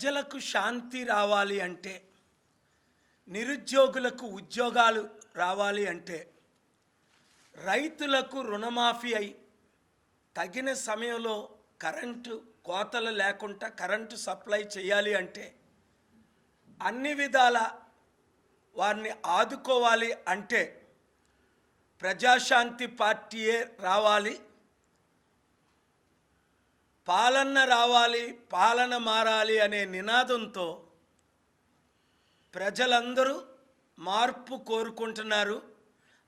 ప్రజలకు శాంతి రావాలి అంటే నిరుద్యోగులకు ఉద్యోగాలు రావాలి అంటే రైతులకు రుణమాఫీ అయి తగిన సమయంలో కరెంటు కోతలు లేకుండా కరెంటు సప్లై చేయాలి అంటే అన్ని విధాల వారిని ఆదుకోవాలి అంటే ప్రజాశాంతి పార్టీయే రావాలి పాలన రావాలి పాలన మారాలి అనే నినాదంతో ప్రజలందరూ మార్పు కోరుకుంటున్నారు.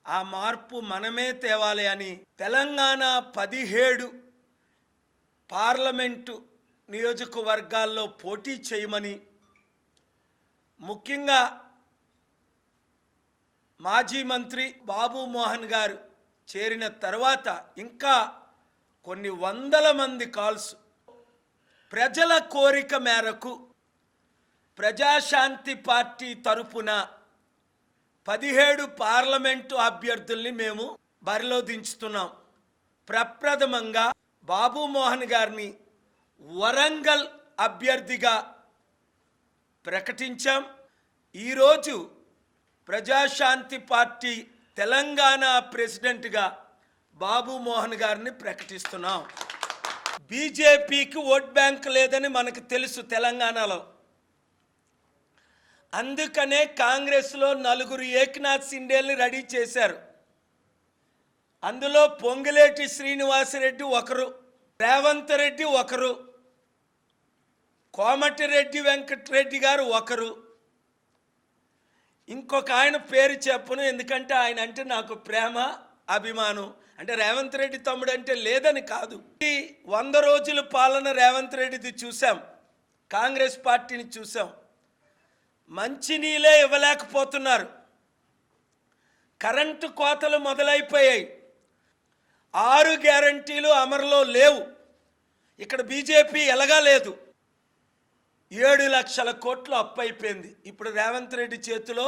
ఆ మార్పు మనమే తేవాలి అని తెలంగాణ పదిహేడు పార్లమెంటు నియోజకవర్గాల్లో పోటీ చేయమని ముఖ్యంగా మాజీ మంత్రి బాబు మోహన్ గారు చేరిన తర్వాత ఇంకా కొన్ని వందల మంది కాల్స్. ప్రజల కోరిక మేరకు ప్రజాశాంతి పార్టీ తరపున పదిహేడు పార్లమెంటు అభ్యర్థుల్ని మేము బరిలో దించుతున్నాం. ప్రప్రథమంగా బాబు మోహన్ గారిని వరంగల్ అభ్యర్థిగా ప్రకటించాం. ఈరోజు ప్రజాశాంతి పార్టీ తెలంగాణ ప్రెసిడెంట్గా బాబు మోహన్ గారిని ప్రకటిస్తున్నాం. బీజేపీకి ఓట్ బ్యాంక్ లేదని మనకు తెలుసు తెలంగాణలో. అందుకనే కాంగ్రెస్లో నలుగురు ఏక్నాథ్ సిండేల్ని రెడీ చేశారు. అందులో పొంగులేటి శ్రీనివాసరెడ్డి ఒకరు రేవంత్ రెడ్డి ఒకరు కోమటిరెడ్డి వెంకటరెడ్డి గారు ఒకరు. ఇంకొక ఆయన పేరు చెప్పను ఎందుకంటే ఆయన అంటే నాకు ప్రేమ. అభిమానం. అంటే రేవంత్ రెడ్డి తమ్ముడు అంటే లేదని కాదు. ఈ వంద రోజుల పాలన రేవంత్ రెడ్డిది చూసాం కాంగ్రెస్ పార్టీని చూసాం మంచినీళ్ళే ఇవ్వలేకపోతున్నారు. కరెంటు కోతలు మొదలైపోయాయి. ఆరు గ్యారంటీలు అమరులో లేవు. ఇక్కడ బీజేపీ ఎలాగా లేదు. ఏడు లక్షల కోట్లు అప్పు అయిపోయింది ఇప్పుడు రేవంత్ రెడ్డి చేతిలో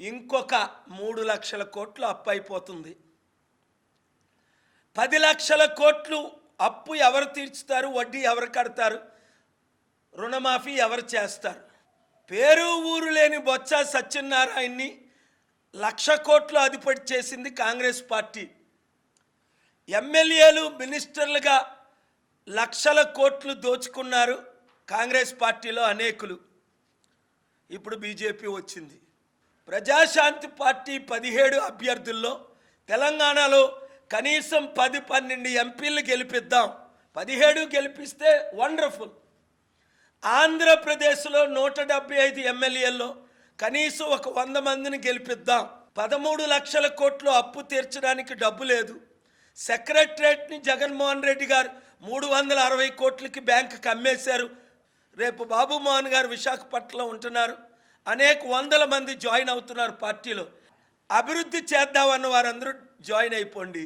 ఇంకొక మూడు లక్షల కోట్లు అప్పు అయిపోతుంది పది లక్షల కోట్లు అప్పు ఎవరు తీర్చుతారు? వడ్డీ ఎవరు కడతారు? రుణమాఫీ ఎవరు చేస్తారు? పేరు ఊరు లేని బొత్స సత్యనారాయణని లక్ష కోట్లు అధిపతి చేసింది కాంగ్రెస్ పార్టీ. ఎమ్మెల్యేలు మినిస్టర్లుగా లక్షల కోట్లు దోచుకున్నారు కాంగ్రెస్ పార్టీలో అనేకులు. ఇప్పుడు బీజేపీ వచ్చింది. ప్రజాశాంతి పార్టీ పదిహేడు అభ్యర్థుల్లో తెలంగాణలో కనీసం పది పన్నెండు ఎంపీలు గెలిపిద్దాం. పదిహేడు గెలిపిస్తే వండర్ఫుల్. ఆంధ్రప్రదేశ్లో నూట డెబ్బై ఐదు ఎమ్మెల్యేల్లో కనీసం ఒక వంద మందిని గెలిపిద్దాం. పదమూడు లక్షల కోట్లు అప్పు తీర్చడానికి డబ్బు లేదు. సెక్రటరేట్ని జగన్మోహన్ రెడ్డి గారు మూడు వందల అరవై కోట్లకి బ్యాంకుకి అమ్మేశారు రేపు బాబు మోహన్ గారు విశాఖపట్నంలో ఉంటున్నారు. అనేక వందల మంది జాయిన్ అవుతున్నారు పార్టీలో. అభివృద్ధి చేద్దామన్న వారందరూ జాయిన్ అయిపోండి.